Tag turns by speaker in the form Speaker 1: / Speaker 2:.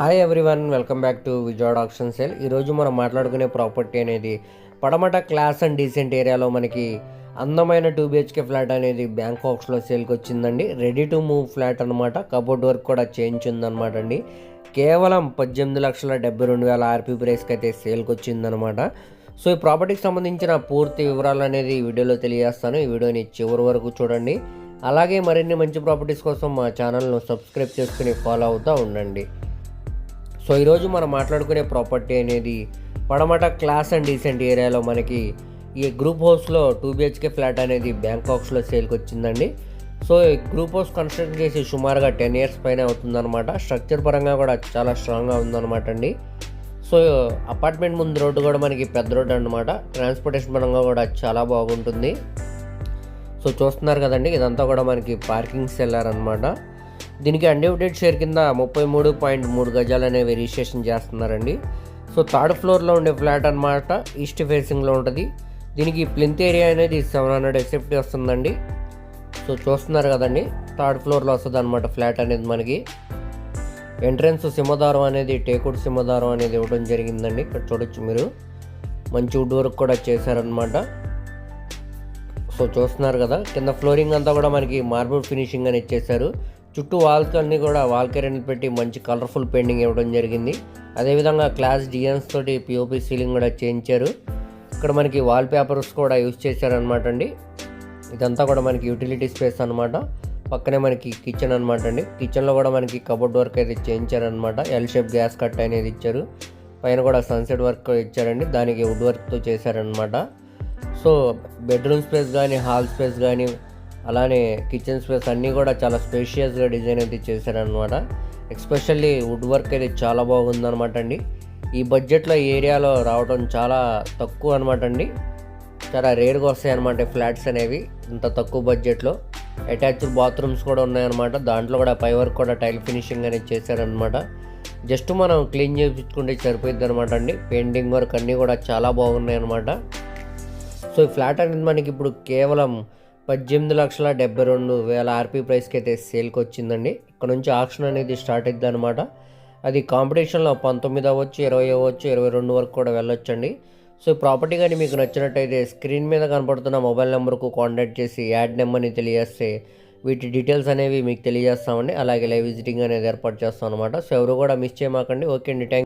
Speaker 1: Hi everyone welcome back to Vijayawada option sale ఈరోజు మనం మాట్లాడుకునే ప్రాపర్టీ అనేది పడమట క్లాస్ అండ్ డీసెంట్ ఏరియాలో మనకి అందమైన టూ బిహెచ్కే ఫ్లాట్ అనేది బ్యాంకాక్స్లో సేల్కి వచ్చిందండి. రెడీ టు మూవ్ ఫ్లాట్ అనమాట కబోర్డ్ వర్క్ కూడా చేయించిందనమాట అండి. కేవలం పద్దెనిమిది లక్షల డెబ్బై రెండు వేల ఆర్పీ ప్రైస్కి అయితే సేల్కి వచ్చిందనమాట సో ఈ ప్రాపర్టీకి సంబంధించిన పూర్తి వివరాలు అనేది ఈ వీడియోలో తెలియజేస్తాను. ఈ వీడియోని చివరి వరకు చూడండి. అలాగే మరిన్ని మంచి ప్రాపర్టీస్ కోసం మా ఛానల్ను సబ్స్క్రైబ్ చేసుకుని ఫాలో అవుతూ ఉండండి. సో ఈరోజు మనం మాట్లాడుకునే ప్రాపర్టీ అనేది పడమట క్లాస్ అండ్ డీసెంట్ ఏరియాలో మనకి ఈ గ్రూప్ హౌస్లో టూ బిహెచ్కే ఫ్లాట్ అనేది బ్యాంకాక్స్లో సేల్కి వచ్చిందండి. సో ఈ గ్రూప్ హౌస్ కన్స్ట్రక్ట్ చేసి సుమారుగా టెన్ ఇయర్స్ పైన అవుతుందన్నమాట. స్ట్రక్చర్ పరంగా కూడా చాలా స్ట్రాంగ్గా ఉందన్నమాట అండి. సో అపార్ట్మెంట్ ముందు రోడ్డు కూడా మనకి పెద్ద రోడ్డు అనమాట ట్రాన్స్పోర్టేషన్ పరంగా కూడా చాలా బాగుంటుంది. సో చూస్తున్నారు కదండి ఇదంతా కూడా మనకి పార్కింగ్ సెల్లర్ అనమాట దీనికి అన్డివిటెడ్ షేర్ కింద ముప్పై మూడు పాయింట్ మూడు గజాలు అనేవి రిజిస్ట్రేషన్ చేస్తున్నారండి. సో థర్డ్ ఫ్లోర్లో ఉండే ఫ్లాట్ అనమాట ఈస్ట్ ఫేసింగ్లో ఉంటుంది. దీనికి ప్లింత్ ఏరియా అనేది సెవెన్ హండ్రెడ్ ఎక్సెప్ట్ వస్తుందండి. సో చూస్తున్నారు కదండి థర్డ్ ఫ్లోర్లో వస్తుంది అనమాట ఫ్లాట్ అనేది మనకి. ఎంట్రన్స్ సింహదారం అనేది టేకుడ్ సింహదారం అనేది ఇవ్వడం జరిగిందండి. ఇక్కడ చూడొచ్చు మీరు. మంచి వుడ్ వర్క్ కూడా చేశారనమాట సో చూస్తున్నారు కదా కింద ఫ్లోరింగ్ అంతా కూడా మనకి మార్బుల్ ఫినిషింగ్ అనేది చేశారు. చుట్టూ వాల్స్ అన్ని కూడా వాల్ కెరెంట్ పెట్టి మంచి కలర్ఫుల్ పెయింటింగ్ ఇవ్వడం జరిగింది. అదేవిధంగా క్లాస్ డిజైన్స్ తోటి పిఓపి సీలింగ్ కూడా చేయించారు. ఇక్కడ మనకి వాల్ పేపర్స్ కూడా యూజ్ చేశారనమాట అండి. ఇదంతా కూడా మనకి యూటిలిటీ స్పేస్ అనమాట పక్కనే మనకి కిచెన్ అనమాట అండి. కిచెన్లో కూడా మనకి కబోర్డ్ వర్క్ అయితే చేయించారనమాట ఎల్ షేప్ గ్యాస్ కట్ అనేది ఇచ్చారు. పైన కూడా సన్సెట్ వర్క్ ఇచ్చారండి. దానికి వుడ్ వర్క్తో చేశారనమాట సో బెడ్రూమ్ స్పేస్ కానీ హాల్ స్పేస్ కానీ అలానే కిచెన్ స్పేస్ అన్నీ కూడా చాలా స్పేషియస్గా డిజైన్ అయితే చేశారనమాట ఎక్స్పెషల్లీ వుడ్ వర్క్ అయితే చాలా బాగుందన్నమాట అండి. ఈ బడ్జెట్లో ఏరియాలో రావడం చాలా తక్కువ అనమాట అండి. చాలా రేర్గా వస్తాయి అనమాట ఫ్లాట్స్ అనేవి ఇంత తక్కువ బడ్జెట్లో అటాచ్డ్ బాత్రూమ్స్ కూడా ఉన్నాయన్నమాట. దాంట్లో కూడా పై వర్క్ కూడా టైల్ ఫినిషింగ్ అనేది చేశారనమాట జస్ట్ మనం క్లీన్ చేయించుకుంటే సరిపోద్ది అనమాట అండి. పెయింటింగ్ వర్క్ అన్నీ కూడా చాలా బాగున్నాయి అనమాట సో ఈ ఫ్లాట్ అనేది మనకి ఇప్పుడు కేవలం పద్దెనిమిది లక్షల డెబ్బై రెండు వేల ఆర్పీ ప్రైస్కి అయితే సేల్కి వచ్చిందండి ఇక్కడ నుంచి ఆక్షన్ అనేది స్టార్ట్ అయింది అనమాట అది కాంపిటీషన్లో పంతొమ్మిది అవ్వచ్చు ఇరవై అవ్వచ్చు ఇరవై రెండు వరకు కూడా వెళ్ళొచ్చండి. సో ప్రాపర్టీ కానీ మీకు నచ్చినట్టయితే స్క్రీన్ మీద కనపడుతున్న మొబైల్ నెంబర్కు కాంటాక్ట్ చేసి యాడ్ నెంబర్ని తెలియజేస్తే వీటి డీటెయిల్స్ అనేవి మీకు తెలియజేస్తామండి. అలాగే లైవ్ విజిటింగ్ అనేది ఏర్పాటు చేస్తాం అనమాట సో ఎవరు కూడా మిస్ చేయమాకండి. ఓకే అండి థ్యాంక్